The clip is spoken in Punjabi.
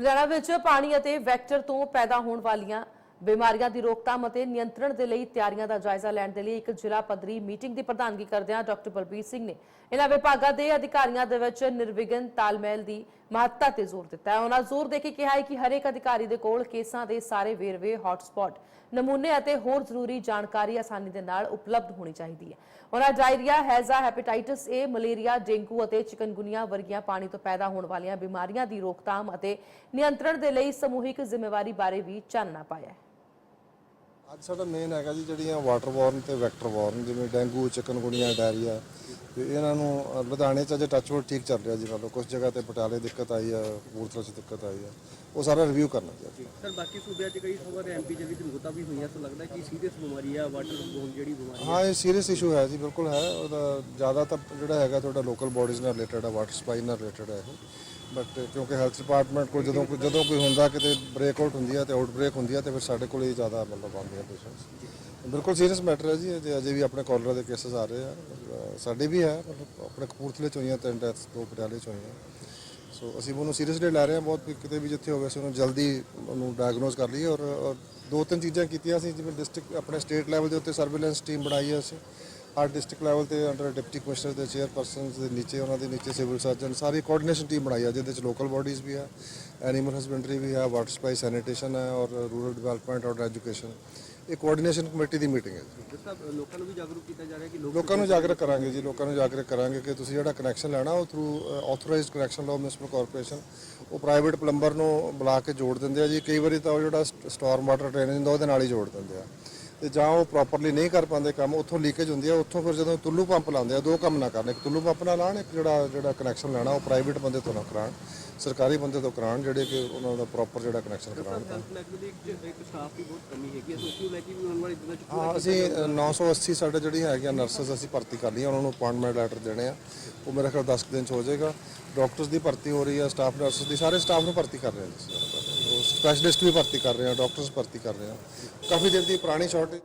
ਲੁਧਿਆਣਾ ਵਿੱਚ ਪਾਣੀ ਅਤੇ ਵੈਕਟਰ ਤੋਂ ਪੈਦਾ ਹੋਣ ਵਾਲੀਆਂ ਬਿਮਾਰੀਆਂ ਦੀ ਰੋਕਥਾਮ ਅਤੇ ਨਿਯੰਤਰਣ ਦੇ ਲਈ ਤਿਆਰੀਆਂ ਦਾ ਜਾਇਜ਼ਾ ਲੈਣ ਦੇ ਲਈ ਇੱਕ ਜ਼ਿਲ੍ਹਾ ਪੱਧਰੀ ਮੀਟਿੰਗ ਦੀ ਪ੍ਰਧਾਨਗੀ ਕਰਦਿਆਂ ਡਾਕਟਰ ਬਲਬੀਰ ਸਿੰਘ ਨੇ। ਇਹਨਾਂ ਵਿਭਾਗਾਂ ਦੇ ਅਧਿਕਾਰੀਆਂ ਦੇ ਵਿੱਚ ਨਿਰਵਿਘਨ ਤਾਲਮੇਲ ਦੀ ਮਹੱਤਤਾ ਤੇ ਜ਼ੋਰ ਦਿੱਤਾ ਹੈ। ਉਹਨਾਂ ਜ਼ੋਰ ਦੇ ਕੇ ਕਿਹਾ ਹੈ ਕਿ ਹਰੇਕ ਅਧਿਕਾਰੀ ਦੇ ਕੋਲ ਕੇਸਾਂ ਦੇ ਸਾਰੇ ਵੇਰਵੇ ਹੌਟਸਪੌਟ ਨਮੂਨੇ ਅਤੇ ਹੋਰ ਜ਼ਰੂਰੀ ਜਾਣਕਾਰੀ ਆਸਾਨੀ ਦੇ ਨਾਲ ਉਪਲਬਧ ਹੋਣੀ ਚਾਹੀਦੀ ਹੈ। ਉਹਨਾਂ ਡਾਇਰੀਆ, ਹੈਜ਼ਾ ਹੈਪੇਟਾਈਟਿਸ ਏ ਮਲੇਰੀਆ, ਡੇਂਗੂ ਅਤੇ ਚਿਕਨਗੁਨੀਆ ਵਰਗੀਆਂ ਪਾਣੀ ਤੋਂ ਪੈਦਾ ਹੋਣ ਵਾਲੀਆਂ ਬਿਮਾਰੀਆਂ ਦੀ ਰੋਕਥਾਮ ਅਤੇ ਨਿਯੰਤਰਣ ਦੇ ਲਈ ਸਮੂਹਿਕ ਜ਼ਿੰਮੇਵਾਰੀ ਬਾਰੇ ਵੀ ਚਾਨਣਾ ਪਾਇਆ ਹੈ। ਅੱਜ ਸਾਡਾ ਮੇਨ ਹੈਗਾ ਜੀ ਜਿਹੜੀਆਂ ਵਾਟਰਬੋਰਨ ਤੇ ਵੈਕਟਰਬੋਰਨ ਜਿਵੇਂ ਡੇਂਗੂ ਚਿਕਨਗੁਨੀਆ ਡਾਇਰੀਆ ਤੇ ਇਹਨਾਂ ਨੂੰ ਲੁਧਿਆਣੇ ਚ ਅਜੇ ਟੱਚਵੁੱਡ ਠੀਕ ਚੱਲ ਰਿਹਾ ਜੀ ਮੰਨ ਲਓ। ਕੁਝ ਜਗ੍ਹਾ ਤੇ ਪਟਿਆਲੇ ਦਿੱਕਤ ਆਈ ਆ ਕਪੂਰਥਲਾ ਚ ਦਿੱਕਤ ਆਈ ਆ। ਉਹ ਸਾਰਾ ਰਿਵਿਊ ਕਰਨਾ ਜੀ। ਸਰ ਬਾਕੀ ਸੂਬਿਆਂ 'ਚ ਕਈ ਤੇ ਐਮਪੀ 'ਚ ਵੀ ਵੀ ਹੋਈਆਂ ਸੋ ਲੱਗਦਾ ਕਿ ਸੀਰੀਅਸ ਬਿਮਾਰੀ ਆ ਵਾਟਰ ਬੋਨ ਜਿਹੜੀ ਬਿਮਾਰੀ ਹਾਂ ਇਹ ਸੀਰੀਅਸ ਇਸ਼ੂ ਹੈ ਜੀ ਬਿਲਕੁਲ ਹੈ। ਉਹਦਾ ਜ਼ਿਆਦਾ ਤਾਂ ਜਿਹੜਾ ਹੈਗਾ ਤੁਹਾਡਾ ਲੋਕਲ ਬਾਡੀਜ਼ ਨਾਲ ਰਿਲੇਟਡ ਹੈ ਵਾਟਰ ਸਪਲਾਈ ਨਾਲ ਰਿਲੇਟਡ ਹੈ ਇਹ। ਬਟ ਕਿਉਂਕਿ ਹੈਲਥ ਡਿਪਾਰਟਮੈਂਟ ਕੋਲ ਜਦੋਂ ਕੋਈ ਜਦੋਂ ਕੋਈ ਹੁੰਦਾ, ਕਿਤੇ ਬ੍ਰੇਕ ਆਊਟ ਹੁੰਦੀ ਹੈ ਤੇ ਆਊਟ ਬ੍ਰੇਕ ਹੁੰਦੀ ਆ, ਤੇ ਫਿਰ ਸਾਡੇ ਕੋਲ ਹੀ ਜ਼ਿਆਦਾ ਮਤਲਬ ਆਉਂਦੇ ਆ ਪੇਸ਼ੈਂਟਸ ਬਿਲਕੁਲ ਸੀਰੀਅਸ ਮੈਟਰ ਹੈ ਜੀ ਅਜੇ ਅਜੇ ਵੀ ਆਪਣੇ ਕਾਲਰ ਦੇ ਕੇਸਸ ਆ ਰਹੇ ਆ। ਸਾਡੇ ਵੀ ਹੈ, ਮਤਲਬ ਆਪਣੇ ਕਪੂਰਥਲੇ ਚ ਹੋਈਆਂ ਤਿੰਨ ਡੈਥ ਦੋ ਪਟਿਆਲੇ ਚ ਹੋਈਆਂ। ਸੋ ਅਸੀਂ ਉਹਨੂੰ ਸੀਰੀਅਸਲੀ ਲੈ ਰਹੇ ਹਾਂ ਬਹੁਤ ਵੀ ਕਿਤੇ ਵੀ ਜਿੱਥੇ ਹੋਵੇ, ਅਸੀਂ ਉਹਨੂੰ ਜਲਦੀ ਉਹਨੂੰ ਡਾਇਗਨੋਸ ਕਰ ਲਈਏ ਔਰ ਔਰ ਦੋ ਤਿੰਨ ਚੀਜ਼ਾਂ ਕੀਤੀਆਂ ਸੀ, ਜਿਵੇਂ ਡਿਸਟ੍ਰਿਕਟ ਆਪਣੇ ਸਟੇਟ ਲੈਵਲ ਦੇ ਉੱਤੇ ਸਰਵੇਲੈਂਸ ਟੀਮ ਬਣਾਈ ਹੈ ਅਸੀਂ। ਹਰ ਡਿਸਟ੍ਰਿਕਟ ਲੈਵਲ ਤੇ ਅੰਡਰ ਡਿਪਟੀ ਕਮਿਸ਼ਨਰ ਦੇ ਚੇਅਰਪਰਸਨਸ ਦੇ ਨੀਚੇ ਉਹਨਾਂ ਦੇ ਨੀਚੇ ਸਿਵਲ ਸਰਜਨ ਸਾਰੀ ਕੋਆਰਡੀਨੇਸ਼ਨ ਟੀਮ ਬਣਾਈ ਹੈ ਜਿਹਦੇ ਵਿੱਚ ਲੋਕਲ ਬਾਡੀਜ਼ ਵੀ ਹੈ ਐਨੀਮਲ ਹਸਬੈਂਡਰੀ ਵੀ ਹੈ ਵਾਟਰ ਸਪਲਾਈ ਸੈਨੀਟੇਸ਼ਨ ਹੈ ਔਰ ਰੂਰਲ ਡਿਵੈਲਪਮੈਂਟ ਔਰ ਐਜੂਕੇਸ਼ਨ ਇਹ ਕੋਆਰਡੀਨੇਸ਼ਨ ਕਮੇਟੀ ਦੀ ਮੀਟਿੰਗ ਹੈ ਜੀ। ਲੋਕਾਂ ਨੂੰ ਵੀ ਜਾਗਰੂਕ ਕੀਤਾ ਜਾ ਰਿਹਾ ਕਿ ਲੋਕ ਨੂੰ ਜਾਗਰੂਕ ਕਰਾਂਗੇ ਜੀ ਲੋਕਾਂ ਨੂੰ ਜਾਗਰੂਕ ਕਰਾਂਗੇ ਕਿ ਤੁਸੀਂ ਜਿਹੜਾ ਕਨੈਕਸ਼ਨ ਲੈਣਾ ਉਹ ਥਰੂ ਆਥੋਰਾਈਜ਼ਡ ਕਨੈਕਸ਼ਨ ਲਾਓ ਮਿਊਨਿਸਪਲ ਕਾਰਪੋਰੇਸ਼ਨ ਉਹ ਪ੍ਰਾਈਵੇਟ ਪਲੰਬਰ ਨੂੰ ਬੁਲਾ ਕੇ ਜੋੜ ਦਿੰਦੇ ਆ ਜੀ। ਕਈ ਵਾਰੀ ਤਾਂ ਉਹ ਜਿਹੜਾ ਸਟਾਰਮ ਵਾਟਰ ਡਰੇਨੇਜ ਹੁੰਦਾ ਉਹਦੇ ਨਾਲ ਹੀ ਜੋੜ ਦਿੰਦੇ ਆ। ਤੇ ਜਾਂ ਉਹ ਪ੍ਰੋਪਰਲੀ ਨਹੀਂ ਕਰ ਪਾਉਂਦੇ ਕੰਮ ਉੱਥੋਂ ਲੀਕੇਜ ਹੁੰਦੀ ਆ ਉੱਥੋਂ ਫਿਰ ਜਦੋਂ ਤੁੱਲੂ ਪੰਪ ਲਾਉਂਦੇ ਆ ਦੋ ਕੰਮ ਨਾ ਕਰਨ ਇੱਕ ਤੁੱਲੂ ਪੰਪ ਨਾਲ ਲਾਣ ਇੱਕ ਜਿਹੜਾ ਜਿਹੜਾ ਕਨੈਕਸ਼ਨ ਲੈਣਾ ਉਹ ਪ੍ਰਾਈਵੇਟ ਬੰਦੇ ਤੋਂ ਨਾ ਕਰਾਉਣ ਸਰਕਾਰੀ ਬੰਦੇ ਤੋਂ ਕਰਾਉਣ ਜਿਹੜੇ ਕਿ ਉਹਨਾਂ ਦਾ ਪ੍ਰੋਪਰ ਜਿਹੜਾ ਕਨੈਕਸ਼ਨ ਹੈਗੀ ਹੈ ਨੂੰ ਹਾਂ ਅਸੀਂ ਅ, 980 ਸਾਡੇ ਜਿਹੜੀ ਹੈਗੀਆਂ ਨਰਸਸ ਅਸੀਂ ਭਰਤੀ ਕਰ ਲਈਆਂ ਉਹਨਾਂ ਨੂੰ ਅਪਾਇੰਟਮੈਂਟ ਲੈਟਰ ਦੇਣੇ ਆ। ਉਹ ਮੇਰੇ ਖਿਆਲ 10 ਕੁ ਦਿਨ ਚ ਹੋ ਜਾਏਗਾ। ਡਾਕਟਰਸ ਦੀ ਭਰਤੀ ਹੋ ਰਹੀ ਹੈ ਸਟਾਫ ਨਰਸਸ ਦੀ ਸਾਰੇ ਸਟਾਫ ਨੂੰ ਭਰਤੀ ਕਰ ਰਹੇ ਹਾਂ ਸਪੈਸ਼ਲਿਸਟ ਵੀ ਭਰਤੀ ਕਰ ਰਹੇ ਹਾਂ ਡਾਕਟਰਸ ਭਰਤੀ ਕਰ ਰਹੇ ਹਾਂ। ਕਾਫੀ ਦਿਨ ਦੀ ਪੁਰਾਣੀ ਸ਼ਾਰਟੇਜ